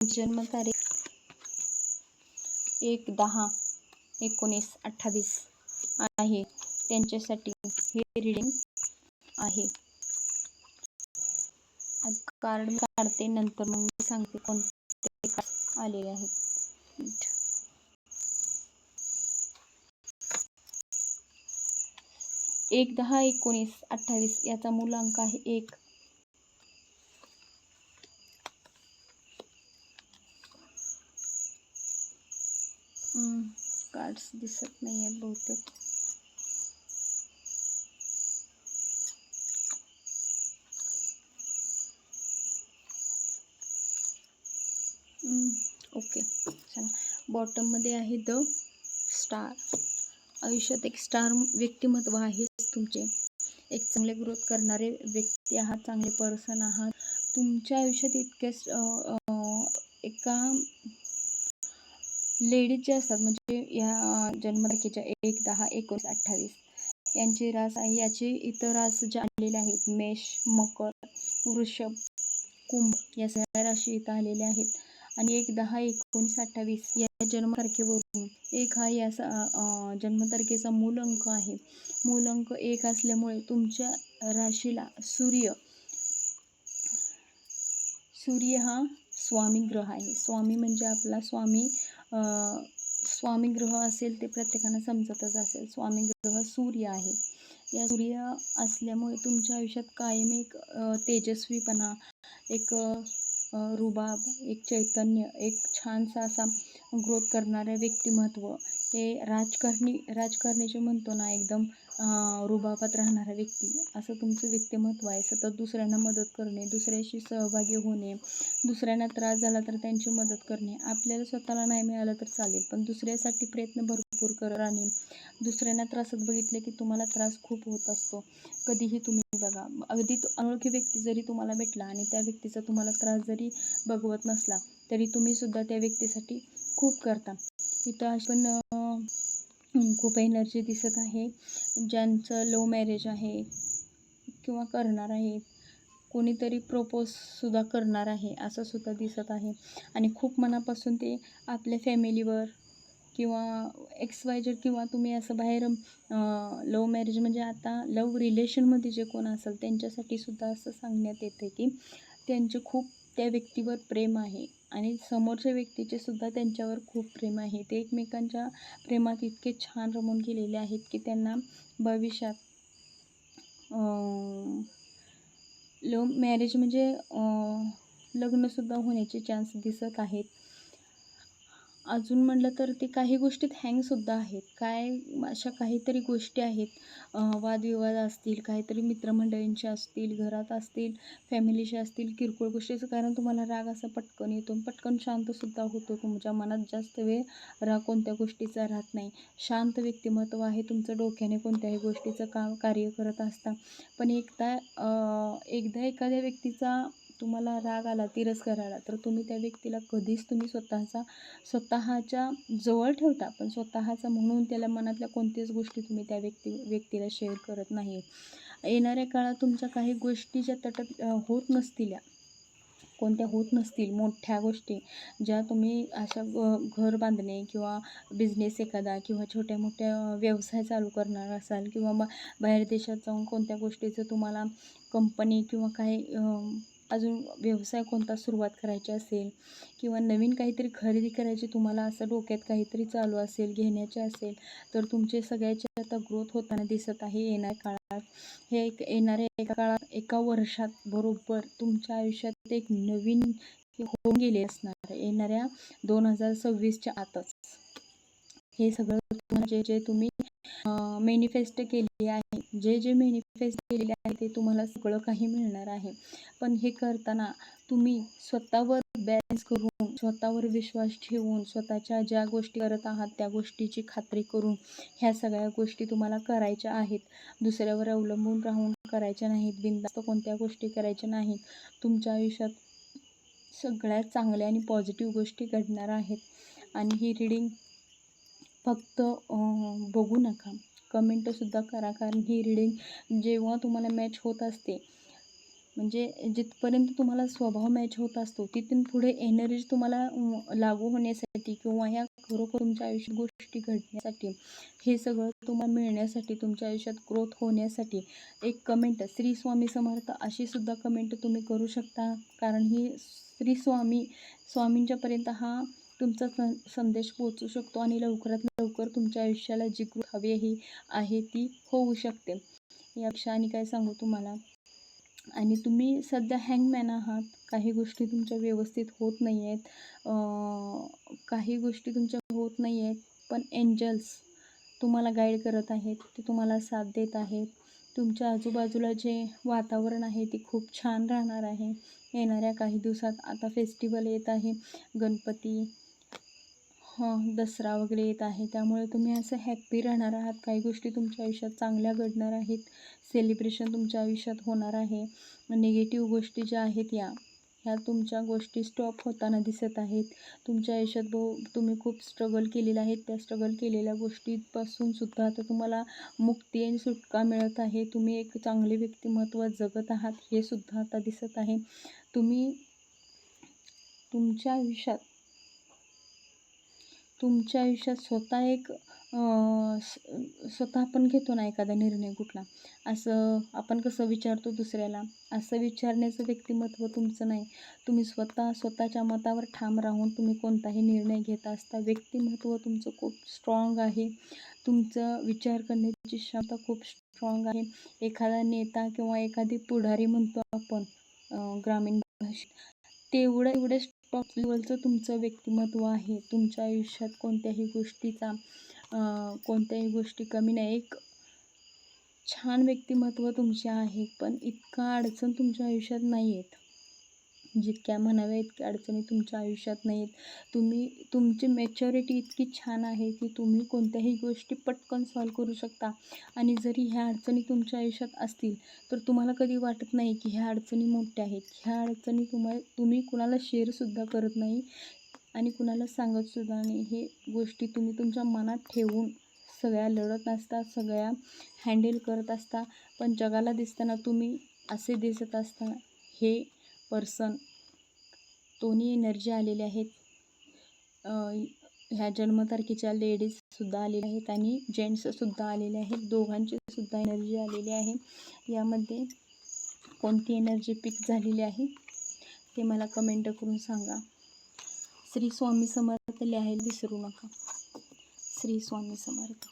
जन्मतारीख एक दहा एकोणीस अठ्ठावीस आहे. त्यांच्यासाठी हे रिडिंग आहे. कार्ड काढते नंतर मग मी सांगते कोणते कार्ड आलेले आहेत. एक दहा एकोणीस अठ्ठावीस याचा मूलांक आहे एक. कार्ड्स दिसत नाही आहेत बहुतेक ओके चला. बॉटममध्ये आहे द स्टार आयुष्यात एक स्टार व्यक्तिमत्व आहेच तुमचे. एक चांगले ग्रोथ करणारे व्यक्ती आहात चांगले पर्सन आहात. तुमच्या आयुष्यात इतकेच एका लेडीज ज्या असतात म्हणजे या जन्मतारखेच्या एक दहा एकोणीस अठ्ठावीस यांची रास आहे. याचे इतर रास जे आलेले आहेत मेष मकर वृषभ कुंभ या सगळ्या राशी इथं आलेल्या आहेत. आणि एक दहा एकोणीस अठ्ठावीस या जन्मतारखेवरून एक हा या जन्मतारखेचा मूल अंक आहे. मूल अंक एक असल्यामुळे तुमच्या राशीला सूर्य सूर्य हा स्वामी ग्रह आहे. स्वामी म्हणजे आपला स्वामी स्वामीग्रह असेल ते प्रत्येकानं समजतच असेल. स्वामी ग्रह सूर्य आहे. या सूर्य असल्यामुळे तुमच्या आयुष्यात कायम एक तेजस्वीपणा एक रुबाब एक चैतन्य एक छानसा असा ग्रोथ करणारं व्यक्तिमत्व हे राजकारणी राजकारणी म्हणतो ना एकदम रुबाबात राहणारा व्यक्ती असं तुमचं व्यक्तिमत्व आहे. सतत दुसऱ्यांना मदत करणे दुसऱ्याशी सहभागी होणे दुसऱ्यांना त्रास झाला तर त्यांची मदत करणे. आपल्याला स्वतःला नाही मिळालं तर चालेल पण दुसऱ्यासाठी प्रयत्न भरपूर कर आणि दुसऱ्यांना त्रासात बघितले की तुम्हाला त्रास खूप होत असतो. कधीही तुम्ही बघा. अगदी अनोळखी व्यक्ती जरी तुम्हाला भेटला आणि त्या व्यक्तीचा तुम्हाला त्रास जरी बघवत नसला तरी तुम्ही सुद्धा त्या व्यक्तीसाठी खूप करता. इथं पण खूप एनर्जी दिसत आहे. ज्यांचं लो मॅरेज आहे किंवा करणार आहेत कोणीतरी प्रपोजसुद्धा करणार आहे असं सुद्धा दिसत आहे. आणि खूप मनापासून ते आपल्या फॅमिलीवर किंवा एक्स वाय जेड किंवा तुम्ही असं बाहेर लव मॅरेज म्हणजे आता लव रिलेशनमध्ये जे कोण असेल त्यांच्यासाठी सुद्धा असं सांगण्यात येते की त्यांचे खूप त्या व्यक्तीवर प्रेम आहे आणि समोरच्या व्यक्तीचे सुद्धा त्यांच्यावर खूप प्रेम आहे. ते एकमेकांच्या प्रेमात इतके छान रमून गेलेले आहेत की त्यांना भविष्यात लव मॅरेज म्हणजे लग्नसुद्धा होण्याचे चान्स दिसत आहेत. अजून म्हटलं तर ते काही गोष्टीत हँगसुद्धा आहेत. काय अशा काहीतरी गोष्टी आहेत. वादविवाद असतील काहीतरी मित्रमंडळींचे असतील घरात असतील फॅमिलीचे असतील किरकोळ गोष्टीचं. कारण तुम्हाला राग असा पटकन येतो पटकन शांतसुद्धा होतो तुमच्या मनात. जास्त वेळ राग कोणत्या गोष्टीचा राहत नाही. शांत व्यक्तिमत्व आहे तुमचं डोक्याने कोणत्याही गोष्टीचं काम कार्य करत असता. पण एकदा एकदा एखाद्या व्यक्तीचा तुम्हाला राग आला तिरस्कार आला तर तुम्ही त्या व्यक्तीला कधीच तुम्ही स्वतःचा स्वतःच्या जवळ ठेवता पण स्वतःचा म्हणून त्याला मनातल्या कोणत्याच गोष्टी तुम्ही त्या व्यक्ती व्यक्तीला शेअर करत नाही येणाऱ्या काळात तुमच्या काही गोष्टी ज्या तटत होत नसतील कोणत्या होत नसतील मोठ्या गोष्टी ज्या तुम्ही अशा घर बांधणे किंवा बिझनेस एखादा किंवा छोट्या मोठ्या व्यवसाय चालू करणार असाल किंवा बा बाहेर देशात जाऊन कोणत्या गोष्टीचं तुम्हाला कंपनी किंवा काही अजून व्यवसाय कोणता सुरुवात करायची असेल किंवा नवीन काहीतरी खरेदी करायची तुम्हाला असं डोक्यात काहीतरी चालू असेल घेण्याचे असेल तर तुमचे सगळ्याचे आता ग्रोथ होताना दिसत आहे येणाऱ्या काळात. हे एक येणाऱ्या एका काळात एका वर्षात बरोबर तुमच्या आयुष्यात एक नवीन होऊन गेले असणार. येणाऱ्या दोन हजार सव्वीसच्या आतच. हे सगळं जे जे तुम्ही मेनिफेस्ट केले आहे जे जे मेनिफेस्ट केलेले आहे ते तुम्हाला सगळं काही मिळणार आहे. पण हे करताना तुम्ही स्वतःवर बॅलन्स करून स्वतःवर विश्वास ठेवून स्वतःच्या ज्या गोष्टी करत आहात त्या गोष्टीची खात्री करून ह्या सगळ्या गोष्टी तुम्हाला करायच्या आहेत. दुसऱ्यावर अवलंबून राहून करायच्या नाहीत बिनधास्त कोणत्या गोष्टी करायच्या नाहीत. तुमच्या आयुष्यात सगळ्यात चांगल्या आणि पॉझिटिव्ह गोष्टी घडणार आहेत. आणि ही रीडिंग फक्त बघू नका. कमेंटसुद्धा करा. कारण ही रीडिंग जेव्हा तुम्हाला मॅच होत असते म्हणजे जिथपर्यंत तुम्हाला स्वभाव मॅच होत असतो तिथून पुढे एनर्जी तुम्हाला लागू होण्यासाठी किंवा ह्या खरोखर तुमच्या आयुष्यात गोष्टी घडण्यासाठी हे सगळं तुम्हाला मिळण्यासाठी तुमच्या आयुष्यात ग्रोथ होण्यासाठी एक कमेंट श्री स्वामी समर्थ अशी सुद्धा कमेंट तुम्ही करू शकता. कारण ही श्री स्वामी स्वामींच्यापर्यंत हा तुमचा सं संदेश पोचू शकतो आणि लवकरात लवकर तुमच्या आयुष्याला जी कृत हवी ही आहे ती होऊ शकते. यापेक्षा आणि काय सांगू तुम्हाला? आणि तुम्ही सध्या हँगमॅन आहात. काही गोष्टी तुमच्या व्यवस्थित होत नाही आहेत काही गोष्टी तुमच्या होत नाही आहेत पण एंजल्स तुम्हाला गाईड करत आहेत. ते तुम्हाला साथ देत आहेत. तुमच्या आजूबाजूला जे वातावरण आहे ते खूप छान राहणार आहे. येणाऱ्या काही दिवसात आता फेस्टिवल येत आहे. गणपती दसरा वगैरे येत आहे. त्यामुळे तुम्ही असं हॅप्पी राहणार आहात. काही गोष्टी तुमच्या आयुष्यात चांगल्या घडणार आहेत. सेलिब्रेशन तुमच्या आयुष्यात होणार आहे. निगेटिव्ह गोष्टी ज्या आहेत या ह्या तुमच्या गोष्टी स्टॉप होताना दिसत आहेत. तुमच्या आयुष्यात बहु तुम्ही खूप स्ट्रगल केलेलं आहेत त्या स्ट्रगल केलेल्या गोष्टीपासून सुद्धा आता तुम्हाला मुक्ती आणि सुटका मिळत आहे. तुम्ही एक चांगले व्यक्तिमत्व जगत आहात हे सुद्धा आता दिसत आहे. तुम्ही तुमच्या आयुष्यात तुमच्या आयुष्यात स्वतः एक स्वतः आपण घेतो ना एखादा निर्णय कुठला? असं आपण कसं विचारतो दुसऱ्याला? असं विचारण्याचं व्यक्तिमत्व तुमचं नाही. तुम्ही स्वतः स्वतःच्या मतावर ठाम राहून तुम्ही कोणताही निर्णय घेत असता व्यक्तिमत्व तुमचं खूप स्ट्रॉंग आहे. तुमचं विचार करण्याची क्षमता खूप स्ट्रॉंग आहे. एखादा नेता किंवा एखादी पुढारी म्हणतो आपण ग्रामीण भाषेत तेवढं एवढं टॉप लेवलचं तुमचं व्यक्तिमत्व आहे. तुमच्या आयुष्यात कोणत्याही गोष्टीचा कोणत्याही गोष्टी कमी नाही. एक छान व्यक्तिमत्व तुमचे आहे पण इतका अडचण तुमच्या आयुष्यात नाही आहेत जितक्या म्हणाव्या इतक्या अडचणी तुमच्या आयुष्यात नाही आहेत तुम्ही तुमची मॅच्युरिटी इतकी छान आहे की तुम्ही कोणत्याही गोष्टी पटकन सॉल्व करू शकता. आणि जरी ह्या अडचणी तुमच्या आयुष्यात असतील तर तुम्हाला कधी वाटत नाही की ह्या अडचणी मोठ्या आहेत. ह्या अडचणी तुम्हाला तुम्ही कुणाला शेअरसुद्धा करत नाही आणि कुणाला सांगतसुद्धा नाही. हे गोष्टी तुम्ही तुमच्या मनात ठेवून सगळ्या लढत असता सगळ्या हँडल करत असता पण जगाला दिसताना तुम्ही असे दिसत असता हे पर्सन. दोन्ही एनर्जी आलेले आहेत. ह्या जन्मतारखेच्या लेडीजसुद्धा आलेल्या आहेत आणि जेंट्ससुद्धा आलेले आहेत. दोघांची सुद्धा एनर्जी आलेली आहे. यामध्ये कोणती एनर्जी पिक झालेली आहे ते मला कमेंट करून सांगा. श्री स्वामी समर्थ लिहायला विसरू नका. श्री स्वामी समर्थ.